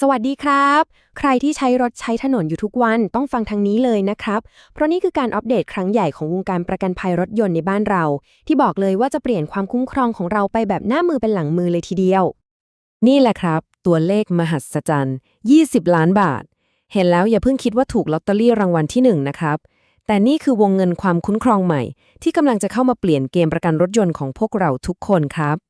สวัสดีครับ ใครที่ใช้รถใช้ถนนอยู่ทุกวันต้องฟังทางนี้เลยนะครับ เพราะนี่คือการอัปเดตครั้งใหญ่ของวงการประกันภัยรถยนต์ในบ้านเรา ที่บอกเลยว่าจะเปลี่ยนความคุ้มครองของเราไปแบบหน้ามือเป็นหลังมือเลยทีเดียว นี่แหละครับ ตัวเลขมหัศจรรย์ 20 ล้านบาท เห็นแล้วอย่าเพิ่งคิดว่าถูกลอตเตอรี่รางวัลที่1นะครับ แต่นี่คือวงเงินความคุ้มครองใหม่ ที่กำลังจะเข้ามาเปลี่ยนเกมประกันรถยนต์ของพวกเราทุกคนครับ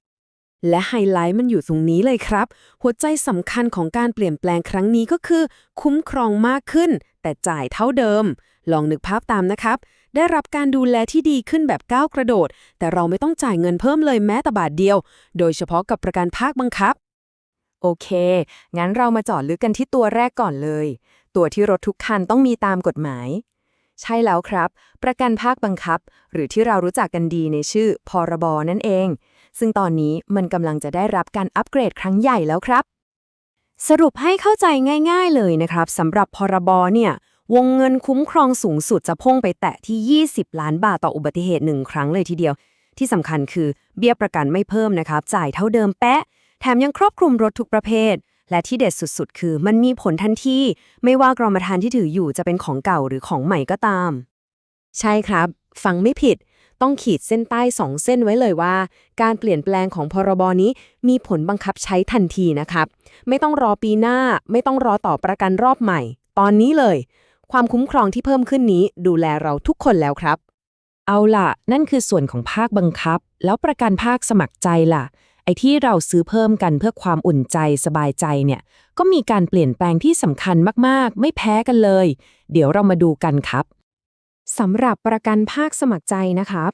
และไฮไลท์มันอยู่ตรงนี้เลยครับ หัวใจสำคัญของการเปลี่ยนแปลงครั้งนี้ก็คือ คุ้มครองมากขึ้น แต่จ่ายเท่าเดิม ลองนึกภาพตามนะครับ ได้รับการดูแลที่ดีขึ้นแบบก้าวกระโดด แต่เราไม่ต้องจ่ายเงินเพิ่มเลยแม้แต่บาทเดียว โดยเฉพาะกับประกันภาคบังคับ โอเค งั้นเรามาจาะลึกกันที่ตัวแรกก่อนเลย ตัวที่รถทุกคันต้องมีตามกฎหมายใช่แล้วครับ ประกันภาคบังคับ หรือที่เรารู้จักกันดีในชื่อ พรบนั่นเอง ซึ่งตอนนี้มันกำลังจะได้รับการอัปเกรดครั้งใหญ่แล้วครับ สรุปให้เข้าใจง่าย ๆ เลยนะครับสำหรับพรบเนี่ย วงเงินคุ้มครองสูงสุดจะพุ่งไปแตะที่ 20 ล้านบาทต่ออุบัติเหตุหนึ่งครั้งเลยทีเดียว ที่สำคัญคือเบี้ยประกันไม่เพิ่มนะครับ จ่ายเท่าเดิมแปะ แถมยังครอบคลุมรถทุกประเภท และที่เด็ดสุดๆ คือมันมีผลทันทีไม่ว่ากรมธรรม์ที่ถืออยู่จะเป็นของเก่าหรือของใหม่ก็ตาม ใช่ครับ ฟังไม่ผิด ต้องขีดเส้นใต้สองเส้นไว้เลยว่า การเปลี่ยนแปลงของพรบนี้มีผลบังคับใช้ทันทีนะครับ ไม่ต้องรอปีหน้า ไม่ต้องรอต่อประกันรอบใหม่ ตอนนี้เลย ความคุ้มครองที่เพิ่มขึ้นนี้ ดูแลเราทุกคนแล้วครับ เอาล่ะ นั่นคือส่วนของภาคบังคับ แล้วประกันภาคสมัครใจล่ะ ไอ้ที่เราซื้อเพิ่มกันเพื่อความอุ่นใจสบายใจเนี่ย ก็มีการเปลี่ยนแปลงที่สำคัญมากๆ ไม่แพ้กันเลย เดี๋ยวเรามาดูกันครับ สำหรับประกันภาคสมัครใจนะครับ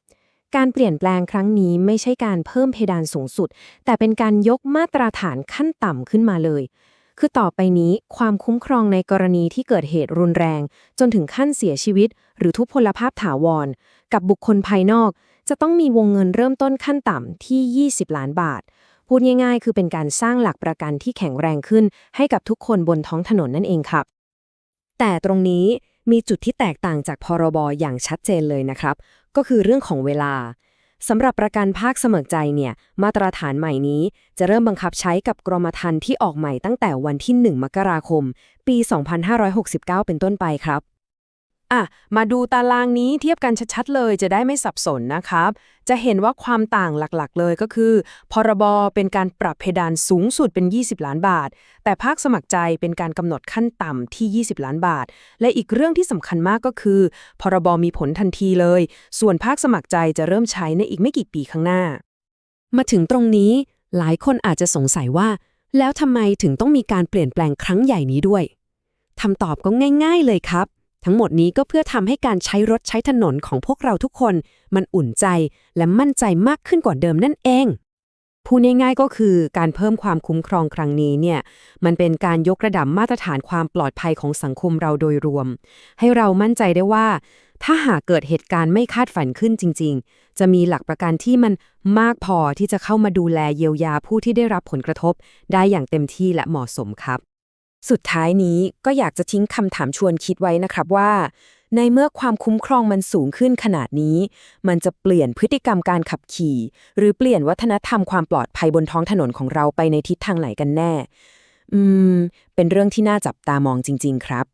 การเปลี่ยนแปลงครั้งนี้ไม่ใช่การเพิ่มเพดานสูงสุด แต่เป็นการยกมาตรฐานขั้นต่ำขึ้นมาเลย คือต่อไปนี้ความคุ้มครองในกรณีที่เกิดเหตุรุนแรง จนถึงขั้นเสียชีวิต หรือทุพพลภาพถาวร กับบุคคลภายนอก จะต้องมีวงเงินเริ่มต้นขั้นต่ำที่ 20 ล้านบาท พูดง่ายๆ คือเป็นการสร้างหลักประกันที่แข็งแรงขึ้น ให้กับทุกคนบนท้องถนนนั่นเองครับ แต่ตรงนี้ มีจุดที่แตกต่างจากพรบอย่างชัดเจนเลยนะครับ ก็คือเรื่องของเวลาสำหรับประกันภาคเสมอใจเนี่ย มาตรฐานใหม่นี้จะเริ่มบังคับใช้กับกรมธรรม์ที่ออกใหม่ตั้งแต่วันที่ 1 มกราคม ปี 2569 เป็นต้นไปครับ อะ มาดูตารางนี้เทียบกันชัดๆเลยจะได้ไม่สับสนนะครับ จะเห็นว่าความต่างหลักๆเลยก็คือ พรบเป็นการปรับเพดานสูงสุดเป็น 20 ล้านบาท แต่ภาคสมัครใจเป็นการกำหนดขั้นต่ำที่ 20 ล้านบาท และอีกเรื่องที่สำคัญมากก็คือ พรบมีผลทันทีเลย ส่วนภาคสมัครใจจะเริ่มใช้ในอีกไม่กี่ปีข้างหน้า มาถึงตรงนี้หลายคนอาจจะสงสัยว่า แล้วทำไมถึงต้องมีการเปลี่ยนแปลงครั้งใหญ่นี้ด้วยคำตอบก็ง่าย ๆ เลยครับ ทั้งหมดนี้ก็เพื่อทำให้การใช้รถใช้ถนนของพวกเราทุกคน มันอุ่นใจและมั่นใจมากขึ้นกว่าเดิมนั่นเองพูดง่ายๆก็คือการเพิ่มความคุ้มครองครั้งนี้เนี่ยมันเป็นการยกระดับมาตรฐานความปลอดภัยของสังคมเราโดยรวม ให้เรามั่นใจได้ว่า ถ้าหากเกิดเหตุการณ์ไม่คาดฝันขึ้นจริง ๆ จะมีหลักประกันที่มันมากพอที่จะเข้ามาดูแลเยียวยาผู้ที่ได้รับผลกระทบ ได้อย่างเต็มที่และเหมาะสมครับ สุดท้ายนี้ก็อยากจะทิ้งคำถามชวนคิดไว้นะครับว่า ในเมื่อความคุ้มครองมันสูงขึ้นขนาดนี้ มันจะเปลี่ยนพฤติกรรมการขับขี่ หรือเปลี่ยนวัฒนธรรมความปลอดภัยบนท้องถนนของเราไปในทิศทางไหนกันแน่ อืม เป็นเรื่องที่น่าจับตามองจริง ๆ ครับ